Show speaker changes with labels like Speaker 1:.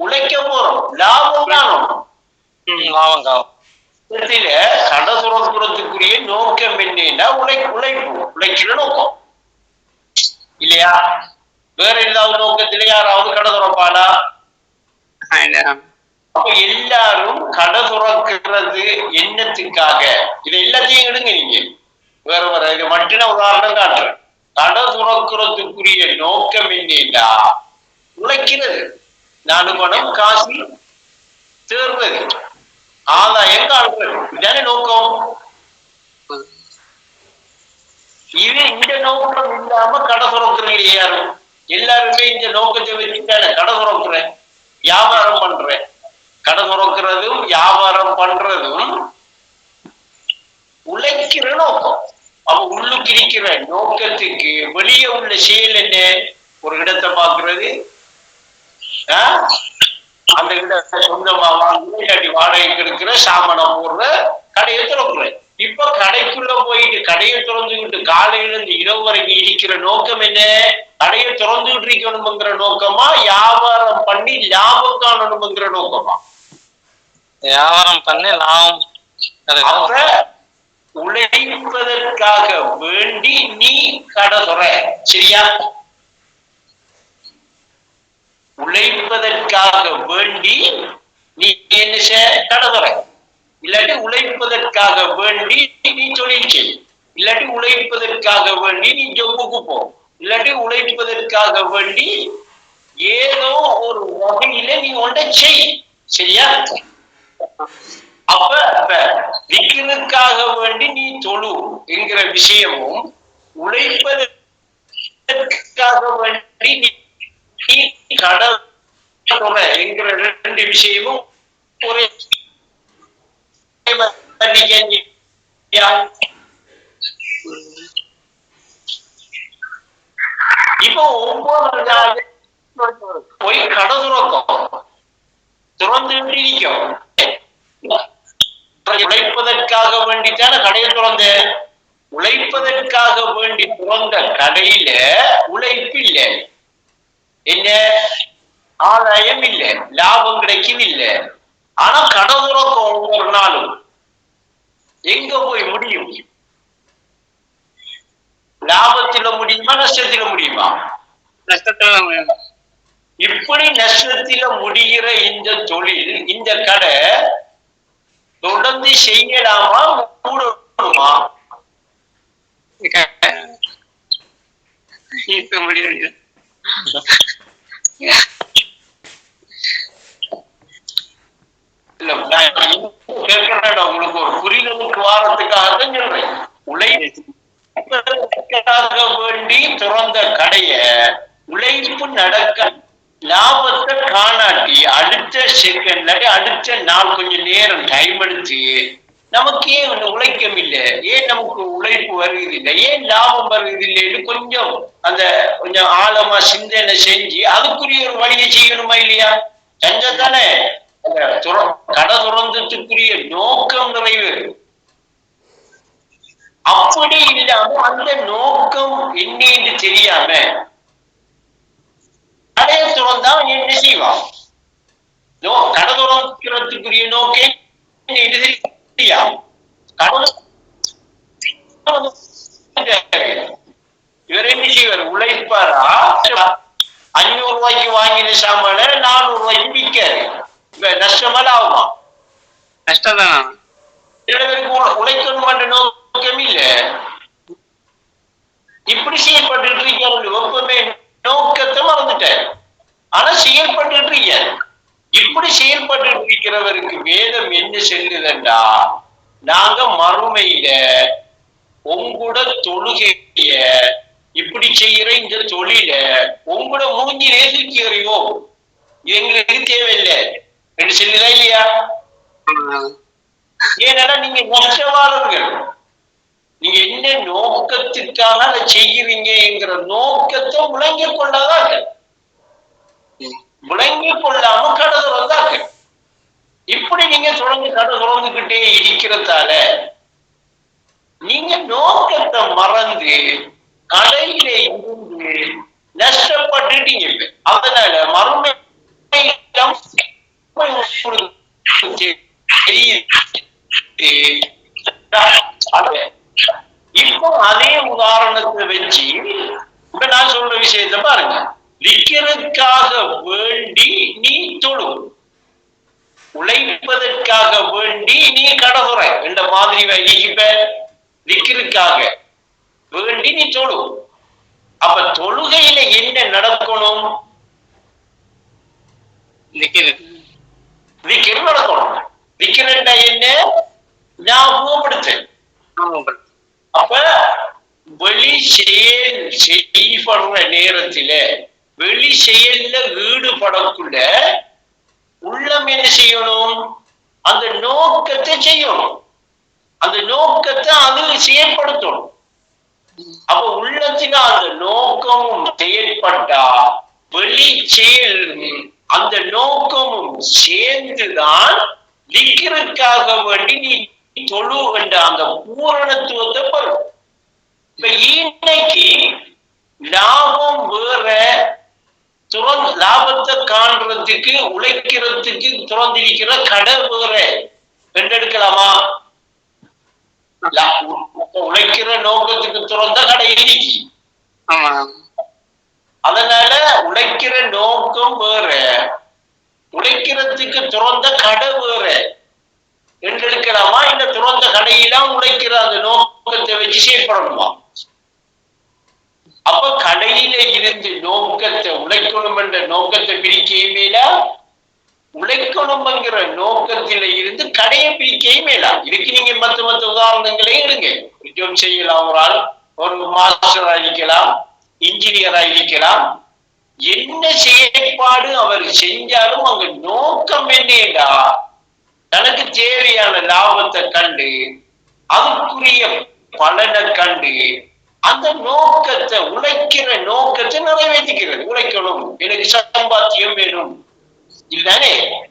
Speaker 1: உழைக்க போறோம். லாபம் காணும்
Speaker 2: லாபம்
Speaker 1: இடத்துல கடை துறக்கிறதுக்குரிய நோக்கம் என்னன்னா உழை உழைப்பு. உழைக்கிற நோக்கம். இல்லையா? வேற ஏதாவது நோக்கத்துல யாராவது கடை துறப்பாளா அப்ப எல்லாரும் கடை துறக்கிறது என்னத்துக்காக? இது எல்லாத்தையும் எடுங்க நீங்க. வேற வேற இது மட்டும் உதாரணம் காட்டுறேன். கடை துறக்கிறதுக்குரிய நோக்கம் என்னன்னா உழைக்கிறது. நாலு காசி காசு தேர்வது ஆதாயம் காண்றது இதானே நோக்கம்? இது இந்த நோக்கம் இல்லாம கடை துறக்கிறீங்க யாரும் எல்லாருமே இந்த நோக்கத்தை வச்சுட்டானே கடை சுரக்குறேன் வியாபாரம் பண்றேன். கடை சுரக்கிறதும் வியாபாரம் பண்றதும் உழைக்கிற நோக்கம். அவ உள்ளுக்கு இருக்கிற நோக்கத்துக்கு வெளியே உள்ள செயல் என்ன? ஒரு இடத்தை பாக்குறது அந்த இடத்தை சொந்தமா இல்லாட்டி வாடகைக்கு எடுக்கிற சாமானம் போடுற கடையை திறக்குற இப்ப கடைக்குள்ள போயிட்டு கடையை திறந்துகிட்டு காலையில இருந்து இரவு வரைக்கும் இருக்கிற நோக்கம் என்ன? கடையை திறந்துகிட்டு இருக்கணுங்கிற நோக்கமா வியாபாரம் பண்ணி லாபம் காணணுங்கிற நோக்கமா?
Speaker 2: வியாபாரம் பண்ணி லாபம்
Speaker 1: அப்ப. உழைப்பதற்காக வேண்டி நீ கடை துற சரியா? உழைப்பதற்காக வேண்டி நீ என்ன செய்ய கடவுற இல்லாட்டி உழைப்பதற்காக வேண்டி நீ தொழில் செய் இல்லாட்டி உழைப்பதற்காக வேண்டி நீ ஜொப்புக்கு போ. இல்லாட்டி உழைப்பதற்காக வேண்டி ஏதோ ஒரு வகையில நீ ஒன்றை செய். சரியா? அப்ப அப்ப விக்கினுக்காக வேண்டி நீ தொழு என்கிற விஷயமும் உழைப்பதற்காக வேண்டி நீ கடல் என்கிற ரெண்டு விஷயமும் ஒரே இப்போ ஒன்பது போய் கடை துறக்கும் திறந்து நிற்கும் உழைப்பதற்காக வேண்டித்தான கடையை திறந்தேன் உழைப்பதற்காக வேண்டி திறந்த கடையில உழைப்பு இல்லை என்ன? ஆதாயம் இல்லை லாபம் கிடைக்கும் இல்லை. ஆனா கடை துறக்கும் ஒவ்வொரு நாளும் எங்க போய் முடியும்? லாபத்தில முடியுமா நஷ்டத்தில முடியுமா?
Speaker 2: நஷ்டத்துல.
Speaker 1: இப்படி நஷ்டத்தில முடிகிற இந்த தொழில் இந்த கடை தொடர்ந்து செய்யலாமா மூடணுமா?
Speaker 2: இப்ப முடியும்.
Speaker 1: இல்ல உங்களுக்கு ஒரு புரிதலுக்கு சொல்றேன். உழைப்புக்காக வேண்டி திறந்த கடைய உழைப்பு நடக்க லாபத்தை காணாட்டி அடுத்த செகண்ட்ல அடுத்த நாள் கொஞ்சம் நேரம் டைம் எடுத்து நமக்கு ஏன் உழைக்கம் இல்லை. ஏன் நமக்கு உழைப்பு வருகிறது இல்லை? ஏன் லாபம் வருகிறது இல்லைன்னு கொஞ்சம் அந்த கொஞ்சம் ஆழமா சிந்தனை செஞ்சு அதுக்குரிய ஒரு வழியை செய்யணுமா இல்லையா? செஞ்சதானே அந்த கடை துறந்ததுக்குரிய நோக்கம் நிறைவேறும். அப்படி இல்லாம அந்த நோக்கம் என்னன்னு தெரியாம கடையை துறந்தா என்ன செய்வான்? கடை துறக்கிறதுக்குரிய நோக்கம் என்ன இவர் என்ன செய்வார்? உழைப்பாரா? அஞ்சூறு ரூபாய்க்கு வாங்கின சாமான நானூறு ரூபாய்க்கு விற்காரு நஷ்டமா ஆகுமா
Speaker 2: நஷ்டம் தான்
Speaker 1: உழைக்கணும் என்ற நோக்கம் இல்ல. இருக்கிறவருக்கு வேதம் என்ன சொல்லுதுண்டா? நாங்க மறுமையில உங்களோட தொழுகைய இப்படி செய்யற இந்த தொழில உங்களோட மூஞ்சிலே தூக்கி எறிவோம் இது எங்களுக்கு தேவையில்லை. என்று சொல்லுதா இல்லையா? ஏன்னா நீங்க நஷ்டவாளர்கள் நீங்க என்ன நோக்கத்துக்காக அதை செய்யறீங்கிற நோக்கத்தை விளங்கிக் கொள்ளாதாங்க விளங்கிக் கொள்ளாம கடை திறந்தாங்க இப்படி நீங்க தொடர்ந்து கதை தொடர்ந்துகிட்டே இருக்கிறதால நீங்க நோக்கத்தை மறந்து கடையில இருந்து நஷ்டப்பட்டுட்டீங்க. அதனால மறுமை இப்போ அதே உதாரணத்தை வச்சு இப்ப நான் சொல்ற விஷயத்தை பாருங்க. விக்கிறதுக்காக வேண்டி நீ தொழு. உழைப்பதற்காக வேண்டி நீ கடவுற இந்த மாதிரி இப்ப விக்கிறதுக்காக வேண்டி நீ தொழு. அப்ப தொழுகையில என்ன நடக்கணும்?
Speaker 2: நிக்கிறது
Speaker 1: நடக்கணும். விக்கிறண்டா என்ன? நான்
Speaker 2: ஆமாம்
Speaker 1: அப்ப வெளி செயல் செய்யப்படுற நேரத்தில வெளி செயல்ல ஈடுபடக்குள்ள உள்ளம் என்ன செய்யணும் அந்த நோக்கத்தை செய்யணும் அந்த நோக்கத்தை அது செயல்படுத்தணும் அப்ப உள்ளத்துல அந்த நோக்கமும் செயற்பட்டா வெளி செயல் அந்த நோக்கமும் சேர்ந்துதான் விக்கிறதுக்காக வேண்டி நீ தொழு என்ற அந்த பூரணத்துவத்தை பெறும். இப்ப இன்னைக்கு லாபம் வேற துறந் லாபத்தை காண்றதுக்கு உழைக்கிறதுக்கு துறந்திருக்கிற கடை வேற. உ- உழைக்கிற நோக்கத்துக்கு துறந்த கடை இருக்கு
Speaker 2: ஆமா.
Speaker 1: அதனால உழைக்கிற நோக்கம் வேற. உழைக்கிறதுக்கு துறந்த கடை வேற. என்றெடுக்கலாமா இல்ல துறந்த கடையெல்லாம் உழைக்கிற அந்த நோக்கத்தை வச்சு செயல்படணுமா? அப்ப கடையில இருந்து நோக்கத்தை உழைக்கணும் என்ற நோக்கத்தை பிரிக்கவே மேலா உழைக்கணும்ங்கிற நோக்கத்தில இருந்து கடையை பிரிக்கவும் மேலா. இதுக்கு நீங்க மத்த மத்த உதாரணங்களே எடுங்க. உத்தியோகம் செய்யலாம் ஒரு ஆள் ஒரு மாஸ்டரா இருக்கலாம் இன்ஜினியரா இருக்கலாம். என்ன செயற்பாடு அவர் செஞ்சாலும் அங்க நோக்கம் என்னடா தனக்கு தேவையான லாபத்தை கண்டு அதுக்குரிய பலனை கண்டு அந்த நோக்கத்தை உழைக்கிற நோக்கத்தை நிறைவேற்றிக்கிறது உழைக்கணும். எனக்கு சம்பாத்தியம் வேணும். இதுதானே?